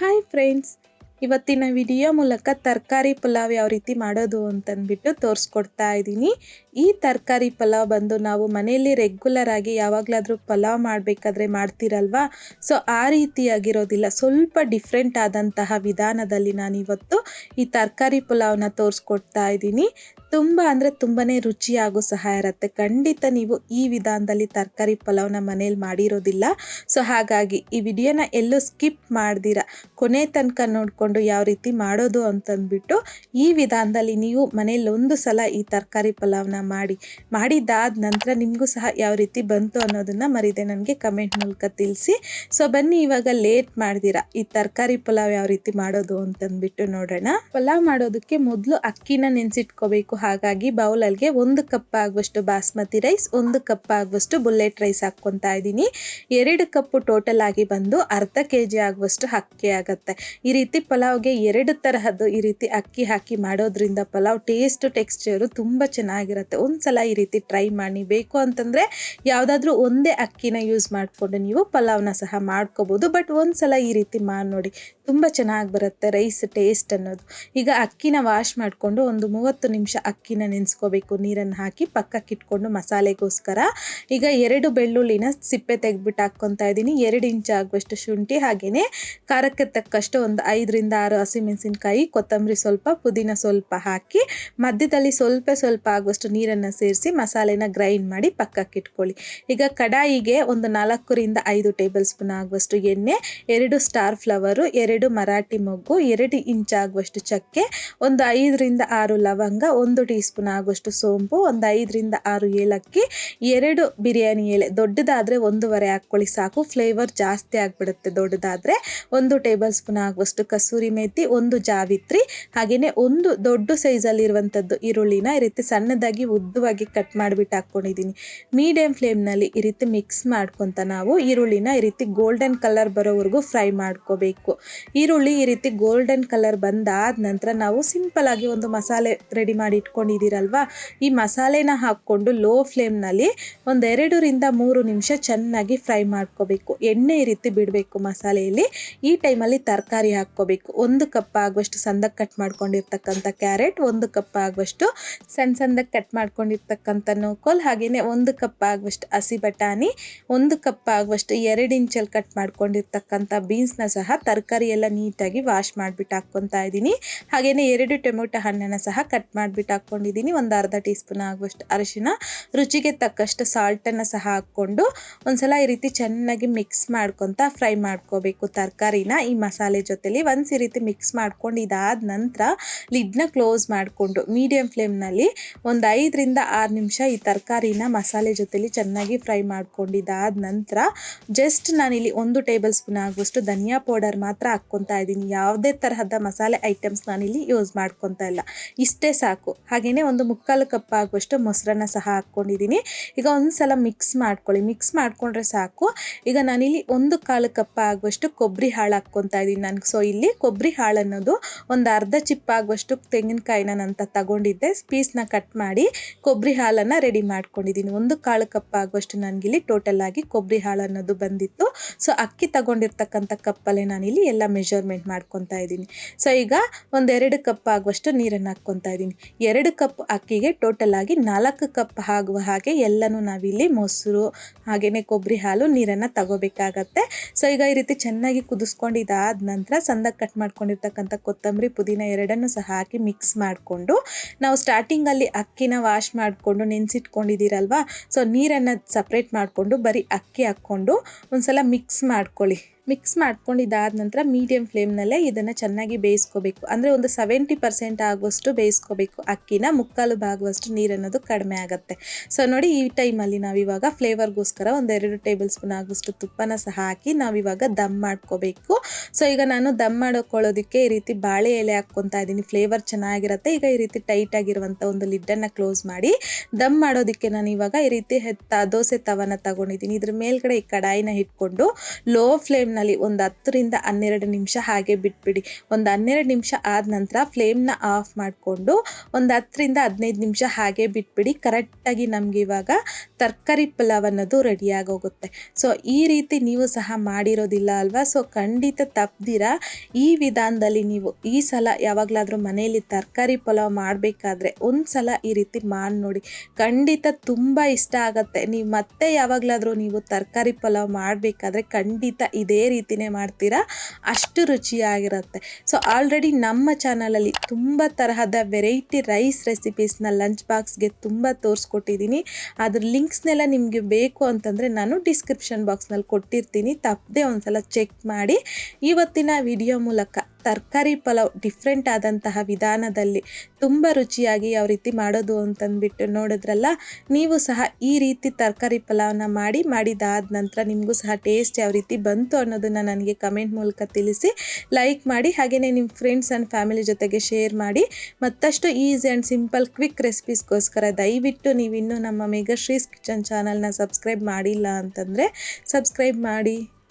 Hi friends ಇವತ್ತಿನ video ಮೂಲಕ ತರಕಾರಿ ಪಲಾವ್ ಯಾವ ರೀತಿ ಮಾಡೋದು ಅಂತಂದ್ಬಿಟ್ಟು ತೋರಿಸ್ಕೊಡ್ತಾ ಇದ್ದೀನಿ. ಈ ತರಕಾರಿ ಪಲಾವ್ ಬಂದು ನಾವು ಮನೆಯಲ್ಲಿ ರೆಗ್ಯುಲರ್ ಆಗಿ ಯಾವಾಗಲಾದರೂ ಪಲಾವ್ ಮಾಡಬೇಕಾದ್ರೆ ಮಾಡ್ತೀರಲ್ವಾ? ಸೊ ಆ ರೀತಿಯಾಗಿರೋದಿಲ್ಲ. ಸ್ವಲ್ಪ ಡಿಫ್ರೆಂಟ್ ಆದಂತಹ ವಿಧಾನದಲ್ಲಿ ನಾನು ಇವತ್ತು ಈ ತರಕಾರಿ ಪಲಾವ್ನ ತೋರಿಸ್ಕೊಡ್ತಾ ಇದ್ದೀನಿ. ತುಂಬ ಅಂದರೆ ತುಂಬಾ ರುಚಿಯಾಗೂ ಸಹ ಇರುತ್ತೆ. ಖಂಡಿತ ನೀವು ಈ ವಿಧಾನದಲ್ಲಿ ತರಕಾರಿ ಪಲಾವ್ನ ಮನೇಲಿ ಮಾಡಿರೋದಿಲ್ಲ. ಸೊ ಹಾಗಾಗಿ ಈ ವಿಡಿಯೋನ ಎಲ್ಲೂ ಸ್ಕಿಪ್ ಮಾಡ್ದಿರ. ಕೊನೆ ತನಕ ನೋಡಿಕೊಂಡು ಯಾವ ರೀತಿ ಮಾಡೋದು ಅಂತಂದ್ಬಿಟ್ಟು ಈ ವಿಧಾನದಲ್ಲಿ ನೀವು ಮನೇಲಿ ಒಂದು ಸಲ ಈ ತರಕಾರಿ ಪಲಾವ್ನ ಮಾಡಿ, ಮಾಡಿದ್ದಾದ ನಂತರ ನಿಮಗೂ ಸಹ ಯಾವ ರೀತಿ ಬಂತು ಅನ್ನೋದನ್ನು ಮರಿದೆ ನನಗೆ ಕಮೆಂಟ್ ಮೂಲಕ ತಿಳಿಸಿ. ಸೊ ಬನ್ನಿ ಇವಾಗ ಲೇಟ್ ಮಾಡ್ದಿರ ಈ ತರಕಾರಿ ಪಲಾವ್ ಯಾವ ರೀತಿ ಮಾಡೋದು ಅಂತಂದ್ಬಿಟ್ಟು ನೋಡೋಣ. ಪಲಾವ್ ಮಾಡೋದಕ್ಕೆ ಮೊದಲು ಅಕ್ಕಿನ ನೆನೆಸಿಟ್ಕೋಬೇಕು. ಹಾಗಾಗಿ ಬೌಲಲ್ಗೆ ಒಂದು ಕಪ್ ಆಗುವಷ್ಟು ಬಾಸ್ಮತಿ ರೈಸ್ ಒಂದು ಕಪ್ ಆಗುವಷ್ಟು ಬುಲ್ಲೆಟ್ ರೈಸ್ ಹಾಕ್ಕೊತಾ ಇದ್ದೀನಿ. ಎರಡು ಕಪ್ಪು ಟೋಟಲ್ ಆಗಿ ಬಂದು ಅರ್ಧ ಕೆ ಜಿ ಆಗುವಷ್ಟು ಅಕ್ಕಿ ಆಗುತ್ತೆ. ಈ ರೀತಿ ಪಲಾವ್ಗೆ ಎರಡು ತರಹದ್ದು ಈ ರೀತಿ ಅಕ್ಕಿ ಹಾಕಿ ಮಾಡೋದ್ರಿಂದ ಪಲಾವ್ ಟೇಸ್ಟ್ ಟೆಕ್ಸ್ಚರು ತುಂಬ ಚೆನ್ನಾಗಿರುತ್ತೆ. ಒಂದ್ಸಲ ಈ ರೀತಿ ಟ್ರೈ ಮಾಡಿ ಬೇಕು ಅಂತಂದರೆ ಯಾವುದಾದ್ರೂ ಒಂದೇ ಅಕ್ಕಿನ ಯೂಸ್ ಮಾಡಿಕೊಂಡು ನೀವು ಪಲಾವ್ನ ಸಹ ಮಾಡ್ಕೋಬೋದು. ಬಟ್ ಒಂದ್ಸಲ ಈ ರೀತಿ ಮಾಡಿ ನೋಡಿ. ತುಂಬ ಚೆನ್ನಾಗಿ ಬರುತ್ತೆ ರೈಸ್ ಟೇಸ್ಟ್ ಅನ್ನೋದು. ಈಗ ಅಕ್ಕಿನ ವಾಶ್ ಮಾಡಿಕೊಂಡು ಒಂದು ಮೂವತ್ತು ನಿಮಿಷ ಅಕ್ಕಿನ ನೆನೆಸ್ಕೋಬೇಕು. ನೀರನ್ನು ಹಾಕಿ ಪಕ್ಕಕ್ಕೆ ಇಟ್ಕೊಂಡು ಮಸಾಲೆಗೋಸ್ಕರ. ಈಗ ಎರಡು ಬೆಳ್ಳುಳ್ಳಿನ ಸಿಪ್ಪೆ ತೆಗೆದ್ಬಿಟ್ಟು ಹಾಕ್ಕೊತಾ ಇದ್ದೀನಿ. ಎರಡು ಇಂಚ್ ಆಗುವಷ್ಟು ಶುಂಠಿ ಹಾಗೆಯೇ ಖಾರಕ್ಕೆ ತಕ್ಕಷ್ಟು ಒಂದು ಐದರಿಂದ ಆರು ಹಸಿಮೆಣಸಿನ್ಕಾಯಿ, ಕೊತ್ತಂಬರಿ ಸ್ವಲ್ಪ, ಪುದೀನ ಸ್ವಲ್ಪ ಹಾಕಿ ಮಧ್ಯದಲ್ಲಿ ಸ್ವಲ್ಪ ಸ್ವಲ್ಪ ಆಗುವಷ್ಟು ನೀರನ್ನು ಸೇರಿಸಿ ಮಸಾಲೆನ ಗ್ರೈಂಡ್ ಮಾಡಿ ಪಕ್ಕಕ್ಕೆ ಇಟ್ಕೊಳ್ಳಿ. ಈಗ ಕಡಾಯಿಗೆ ಒಂದು ನಾಲ್ಕರಿಂದ ಐದು ಟೇಬಲ್ ಸ್ಪೂನ್ ಆಗುವಷ್ಟು ಎಣ್ಣೆ, ಎರಡು ಸ್ಟಾರ್ ಫ್ಲವರು ಎರಡು ಮರಾಠಿ ಮೊಗ್ಗು, ಎರಡು ಇಂಚ್ ಆಗುವಷ್ಟು ಚಕ್ಕೆ, ಒಂದು ಐದರಿಂದ ಆರು ಲವಂಗ, ಒಂದು ಟೀ ಸ್ಪೂನ್ ಆಗುವಷ್ಟು ಸೋಂಪು, ಒಂದು ಐದರಿಂದ ಆರು ಏಲಕ್ಕಿ, ಎರಡು ಬಿರಿಯಾನಿ ಎಲೆ. ದೊಡ್ಡದಾದರೆ ಒಂದೂವರೆ ಹಾಕ್ಕೊಳ್ಳಿ ಸಾಕು. ಫ್ಲೇವರ್ ಜಾಸ್ತಿ ಆಗಿಬಿಡುತ್ತೆ ದೊಡ್ಡದಾದರೆ ಒಂದು ಟೇಬಲ್ ಸ್ಪೂನ್ ಆಗುವಷ್ಟು ಕಸೂರಿ ಮೇಥಿ ಒಂದು ಜಾವಿತ್ರಿ ಹಾಗೆಯೇ ಒಂದು ದೊಡ್ಡ ಸೈಜಲ್ಲಿರುವಂಥದ್ದು ಈರುಳ್ಳಿನ ಈ ರೀತಿ ಸಣ್ಣದಾಗಿ ಉದ್ದವಾಗಿ ಕಟ್ ಮಾಡಿಬಿಟ್ಟು ಹಾಕ್ಕೊಂಡಿದ್ದೀನಿ. ಮೀಡಿಯಂ ಫ್ಲೇಮ್ನಲ್ಲಿ ಈ ರೀತಿ ಮಿಕ್ಸ್ ಮಾಡ್ಕೊತ ನಾವು ಈರುಳ್ಳಿನ ಈ ರೀತಿ ಗೋಲ್ಡನ್ ಕಲರ್ ಬರೋವರೆಗೂ ಫ್ರೈ ಮಾಡ್ಕೋಬೇಕು. ಈರುಳ್ಳಿ ಈ ರೀತಿ ಗೋಲ್ಡನ್ ಕಲರ್ ಬಂದಾದ ನಂತರ ನಾವು ಸಿಂಪಲ್ ಆಗಿ ಒಂದು ಮಸಾಲೆ ರೆಡಿ ಮಾಡಿ ಇಟ್ಕೊಂಡಿದ್ದೀರಲ್ವ? ಈ ಮಸಾಲೆನ ಹಾಕ್ಕೊಂಡು ಲೋ ಫ್ಲೇಮ್ನಲ್ಲಿ ಒಂದೆರಡರಿಂದ ಮೂರು ನಿಮಿಷ ಚೆನ್ನಾಗಿ ಫ್ರೈ ಮಾಡ್ಕೋಬೇಕು. ಎಣ್ಣೆ ಈ ರೀತಿ ಬಿಡಬೇಕು ಮಸಾಲೆಯಲ್ಲಿ. ಈ ಟೈಮಲ್ಲಿ ತರಕಾರಿ ಹಾಕ್ಕೋಬೇಕು. ಒಂದು ಕಪ್ ಆಗುವಷ್ಟು ಸಂದಕ್ಕೆ ಕಟ್ ಮಾಡ್ಕೊಂಡಿರ್ತಕ್ಕಂಥ ಕ್ಯಾರೆಟ್ ಒಂದು ಕಪ್ ಆಗುವಷ್ಟು ಸಣ್ಣ ಸಣ್ಣದಾಗಿ ಕಟ್ ಮಾಡ್ಕೊಂಡಿರ್ತಕ್ಕಂಥ ನೋಕೋಲ್ ಹಾಗೆಯೇ ಒಂದು ಕಪ್ ಆಗುವಷ್ಟು ಹಸಿ ಬಟಾಣಿ, ಒಂದು ಕಪ್ ಆಗುವಷ್ಟು ಎರಡು ಇಂಚಲ್ಲಿ ಕಟ್ ಮಾಡ್ಕೊಂಡಿರ್ತಕ್ಕಂಥ ಬೀನ್ಸ್ನ ಸಹ ತರಕಾರಿ ಎಲ್ಲ ನೀಟಾಗಿ ವಾಶ್ ಮಾಡಿಬಿಟ್ಟು ಹಾಕ್ಕೊತಾ ಇದ್ದೀನಿ. ಹಾಗೆಯೇ ಎರಡು ಟೊಮೆಟೊ ಹಣ್ಣನ್ನು ಸಹ ಕಟ್ ಮಾಡಿಬಿಟ್ಟು ಹಾಕ್ಕೊಂಡಿದ್ದೀನಿ. ಒಂದು ಅರ್ಧ ಟೀ ಸ್ಪೂನ್ ಆಗುವಷ್ಟು ಅರಿಶಿನ, ರುಚಿಗೆ ತಕ್ಕಷ್ಟು ಸಾಲ್ಟನ್ನು ಸಹ ಹಾಕ್ಕೊಂಡು ಒಂದ್ಸಲ ಈ ರೀತಿ ಚೆನ್ನಾಗಿ ಮಿಕ್ಸ್ ಮಾಡ್ಕೊತ ಫ್ರೈ ಮಾಡ್ಕೋಬೇಕು. ತರಕಾರಿನ ಈ ಮಸಾಲೆ ಜೊತೆಲಿ ಒಂದು ಈ ರೀತಿ ಮಿಕ್ಸ್ ಮಾಡ್ಕೊಂಡು ಇದಾದ ನಂತರ ಲಿಡ್ನ ಕ್ಲೋಸ್ ಮಾಡಿಕೊಂಡು ಮೀಡಿಯಮ್ ಫ್ಲೇಮ್ನಲ್ಲಿ ಒಂದು ಐದರಿಂದ ಆರು ನಿಮಿಷ ಈ ತರಕಾರಿನ ಮಸಾಲೆ ಜೊತೆಲಿ ಚೆನ್ನಾಗಿ ಫ್ರೈ ಮಾಡ್ಕೊಂಡಿದ್ದಾದ ನಂತರ ಜಸ್ಟ್ ನಾನಿಲ್ಲಿ ಒಂದು ಟೇಬಲ್ ಸ್ಪೂನ್ ಆಗುವಷ್ಟು ಧನಿಯಾ ಪೌಡರ್ ಮಾತ್ರ ಹಾಕ್ಕೊತಾ ಇದ್ದೀನಿ. ಯಾವುದೇ ತರಹದ ಮಸಾಲೆ ಐಟಮ್ಸ್ ನಾನಿಲ್ಲಿ ಯೂಸ್ ಮಾಡ್ಕೊತಾ ಇಲ್ಲ. ಇಷ್ಟೇ ಸಾಕು. ಹಾಗೆಯೇ ಒಂದು ಮುಕ್ಕಾಲು ಕಪ್ ಆಗುವಷ್ಟು ಮೊಸರನ್ನ ಸಹ ಹಾಕ್ಕೊಂಡಿದ್ದೀನಿ. ಈಗ ಒಂದು ಸಲ ಮಿಕ್ಸ್ ಮಾಡ್ಕೊಳ್ಳಿ. ಮಿಕ್ಸ್ ಮಾಡಿಕೊಂಡ್ರೆ ಸಾಕು. ಈಗ ನಾನಿಲ್ಲಿ ಒಂದು ಕಾಲು ಕಪ್ ಆಗುವಷ್ಟು ಕೊಬ್ಬರಿ ಹಾಳು ಹಾಕ್ಕೊತಾ ಇದ್ದೀನಿ ನನಗೆ ಸೊ ಇಲ್ಲಿ ಕೊಬ್ಬರಿ ಹಾಳು ಅನ್ನೋದು ಒಂದು ಅರ್ಧ ಚಿಪ್ ಆಗುವಷ್ಟು ತೆಂಗಿನಕಾಯಿನ ನಂತ ತಗೊಂಡಿದ್ದೆ. ಪೀಸ್ನ ಕಟ್ ಮಾಡಿ ಕೊಬ್ಬರಿ ಹಾಲನ್ನು ರೆಡಿ ಮಾಡ್ಕೊಂಡಿದ್ದೀನಿ. ಒಂದು ಕಾಳು ಕಪ್ ಆಗುವಷ್ಟು ನನಗಿಲ್ಲಿ ಟೋಟಲ್ ಆಗಿ ಕೊಬ್ಬರಿ ಹಾಳು ಅನ್ನೋದು ಬಂದಿತ್ತು. ಸೊ ಅಕ್ಕಿ ತಗೊಂಡಿರ್ತಕ್ಕಂಥ ಕಪ್ಪಲ್ಲೇ ನಾನಿಲ್ಲಿ ಎಲ್ಲ ಮೆಜರ್ಮೆಂಟ್ ಮಾಡ್ಕೊತಾ ಇದ್ದೀನಿ. ಸೊ ಈಗ ಒಂದೆರಡು ಕಪ್ ಆಗುವಷ್ಟು ನೀರನ್ನು ಹಾಕ್ಕೊತಾ ಇದ್ದೀನಿ. ಎರಡು ಕಪ್ ಅಕ್ಕಿಗೆ ಟೋಟಲ್ ಆಗಿ ನಾಲ್ಕು ಕಪ್ ಆಗುವ ಹಾಗೆ ಎಲ್ಲನೂ ನಾವಿಲ್ಲಿ ಮೊಸರು ಹಾಗೆಯೇ ಕೊಬ್ಬರಿ ಹಾಲು ನೀರನ್ನು ತಗೋಬೇಕಾಗತ್ತೆ. ಸೊ ಈಗ ಈ ರೀತಿ ಚೆನ್ನಾಗಿ ಕುದಿಸ್ಕೊಂಡಿದ್ದಾದ ನಂತರ ಸಂದಾಗ ಕಟ್ ಮಾಡ್ಕೊಂಡಿರ್ತಕ್ಕಂಥ ಕೊತ್ತಂಬರಿ ಪುದೀನ ಎರಡನ್ನು ಸಹ ಹಾಕಿ ಮಿಕ್ಸ್ ಮಾಡಿಕೊಂಡು, ನಾವು ಸ್ಟಾರ್ಟಿಂಗಲ್ಲಿ ಅಕ್ಕಿನ ವಾಶ್ ಮಾಡಿಕೊಂಡು ನೆನೆಸಿಟ್ಕೊಂಡಿದ್ದೀರಲ್ವಾ? ಸೊ ನೀರನ್ನು ಸಪ್ರೇಟ್ ಮಾಡಿಕೊಂಡು ಬರೀ ಅಕ್ಕಿ ಹಾಕ್ಕೊಂಡು ಒಂದ್ಸಲ ಮಿಕ್ಸ್ ಮಾಡ್ಕೊಳ್ಳಿ. ಮಿಕ್ಸ್ ಮಾಡ್ಕೊಂಡಿದ್ದಾದ ನಂತರ ಮೀಡಿಯಂ ಫ್ಲೇಮ್ನಲ್ಲೇ ಇದನ್ನು ಚೆನ್ನಾಗಿ ಬೇಯಿಸ್ಕೋಬೇಕು. ಅಂದರೆ ಒಂದು ಸೆವೆಂಟಿ ಪರ್ಸೆಂಟ್ ಆಗುವಷ್ಟು ಬೇಯಿಸ್ಕೋಬೇಕು. ಅಕ್ಕಿನ ಮುಕ್ಕಾಲು ಭಾಗುವಷ್ಟು ನೀರು ಅನ್ನೋದು ಕಡಿಮೆ ಆಗುತ್ತೆ. ಸೊ ನೋಡಿ ಈ ಟೈಮಲ್ಲಿ ನಾವಿವಾಗ ಫ್ಲೇವರ್ಗೋಸ್ಕರ ಒಂದೆರಡು ಟೇಬಲ್ ಸ್ಪೂನ್ ಆಗುವಷ್ಟು ತುಪ್ಪನ ಸಹ ಹಾಕಿ ನಾವಿವಾಗ ದಮ್ ಮಾಡ್ಕೋಬೇಕು. ಸೊ ಈಗ ನಾನು ದಮ್ ಮಾಡ್ಕೊಳ್ಳೋದಕ್ಕೆ ಈ ರೀತಿ ಬಾಳೆ ಎಲೆ ಹಾಕ್ಕೊತಾ ಇದ್ದೀನಿ. ಫ್ಲೇವರ್ ಚೆನ್ನಾಗಿರುತ್ತೆ. ಈಗ ಈ ರೀತಿ ಟೈಟ್ ಆಗಿರುವಂಥ ಒಂದು ಲಿಡ್ಡನ್ನು ಕ್ಲೋಸ್ ಮಾಡಿ ದಮ್ ಮಾಡೋದಕ್ಕೆ ನಾನು ಇವಾಗ ಈ ರೀತಿ ಹೆತ್ತ ದೋಸೆ ತವನ ತಗೊಂಡಿದ್ದೀನಿ. ಇದ್ರ ಮೇಲ್ಗಡೆ ಈ ಕಡಾಯಿನ ಇಟ್ಕೊಂಡು ಲೋ ಫ್ಲೇಮ್ನ ಕುಕ್ಕರ್ನಲ್ಲಿ ಒಂದು ಹತ್ತರಿಂದ ಹನ್ನೆರಡು ನಿಮಿಷ ಹಾಗೆ ಬಿಟ್ಬಿಡಿ. ಒಂದು ಹನ್ನೆರಡು ನಿಮಿಷ ಆದ ನಂತರ ಫ್ಲೇಮ್ನ ಆಫ್ ಮಾಡಿಕೊಂಡು ಒಂದು ಹತ್ತರಿಂದ ಹದಿನೈದು ನಿಮಿಷ ಹಾಗೆ ಬಿಟ್ಬಿಡಿ. ಕರೆಕ್ಟಾಗಿ ನಮ್ಗೆ ಇವಾಗ ತರಕಾರಿ ಪಲಾವ್ ಅನ್ನೋದು ರೆಡಿಯಾಗೋಗುತ್ತೆ ಸೊ ಈ ರೀತಿ ನೀವು ಸಹ ಮಾಡಿರೋದಿಲ್ಲ ಅಲ್ವಾ? ಸೊ ಖಂಡಿತ ತಪ್ಪದಿರ ಈ ವಿಧಾನದಲ್ಲಿ ನೀವು ಈ ಸಲ ಯಾವಾಗಲಾದರೂ ಮನೆಯಲ್ಲಿ ತರಕಾರಿ ಪಲಾವ್ ಮಾಡಬೇಕಾದ್ರೆ ಒಂದು ಸಲ ಈ ರೀತಿ ಮಾಡಿ ನೋಡಿ. ಖಂಡಿತ ತುಂಬ ಇಷ್ಟ ಆಗುತ್ತೆ. ನೀವು ಮತ್ತೆ ಯಾವಾಗಲಾದರೂ ನೀವು ತರಕಾರಿ ಪಲಾವ್ ಮಾಡಬೇಕಾದ್ರೆ ಖಂಡಿತ ಇದೇ ರೀತಿನೇ ಮಾಡ್ತೀರಾ? ಅಷ್ಟು ರುಚಿಯಾಗಿರುತ್ತೆ. ಸೊ ಆಲ್ರೆಡಿ ನಮ್ಮ ಚಾನಲಲ್ಲಿ ತುಂಬ ತರಹದ ವೆರೈಟಿ ರೈಸ್ ರೆಸಿಪೀಸ್ನ ಲಂಚ್ ಬಾಕ್ಸ್ಗೆ ತುಂಬ ತೋರಿಸ್ಕೊಟ್ಟಿದ್ದೀನಿ. ಅದ್ರ ಲಿಂಕ್ಸ್ನೆಲ್ಲ ನಿಮಗೆ ಬೇಕು ಅಂತಂದರೆ ನಾನು ಡಿಸ್ಕ್ರಿಪ್ಷನ್ ಬಾಕ್ಸ್ನಲ್ಲಿ ಕೊಟ್ಟಿರ್ತೀನಿ. ತಪ್ಪದೆ ಒಂದ್ಸಲ ಚೆಕ್ ಮಾಡಿ. ಇವತ್ತಿನ ವಿಡಿಯೋ ಮೂಲಕ ತರಕಾರಿ ಪಲಾವ್ ಡಿಫ್ರೆಂಟ್ ಆದಂತಹ ವಿಧಾನದಲ್ಲಿ ತುಂಬ ರುಚಿಯಾಗಿ ಯಾವ ರೀತಿ ಮಾಡೋದು ಅಂತಂದ್ಬಿಟ್ಟು ನೋಡಿದ್ರಲ್ಲ, ನೀವು ಸಹ ಈ ರೀತಿ ತರಕಾರಿ ಪಲಾವನ್ನ ಮಾಡಿ ಮಾಡಿದಾದ ನಂತರ ನಿಮಗೂ ಸಹ ಟೇಸ್ಟ್ ಯಾವ ರೀತಿ ಬಂತು ಅನ್ನೋದನ್ನು ನನಗೆ ಕಮೆಂಟ್ ಮೂಲಕ ತಿಳಿಸಿ ಲೈಕ್ ಮಾಡಿ ಹಾಗೆಯೇ ನಿಮ್ಮ ಫ್ರೆಂಡ್ಸ್ ಆ್ಯಂಡ್ ಫ್ಯಾಮಿಲಿ ಜೊತೆಗೆ ಶೇರ್ ಮಾಡಿ, ಮತ್ತಷ್ಟು ಈಸಿ ಆ್ಯಂಡ್ ಸಿಂಪಲ್ ಕ್ವಿಕ್ ರೆಸಿಪೀಸ್ಗೋಸ್ಕರ ದಯವಿಟ್ಟು ನೀವಿನ್ನೂ ನಮ್ಮ ಮೇಘಶ್ರೀಸ್ ಕಿಚನ್ ಚಾನಲ್ನ ಸಬ್ಸ್ಕ್ರೈಬ್ ಮಾಡಿಲ್ಲ ಅಂತಂದರೆ ಸಬ್ಸ್ಕ್ರೈಬ್ ಮಾಡಿ.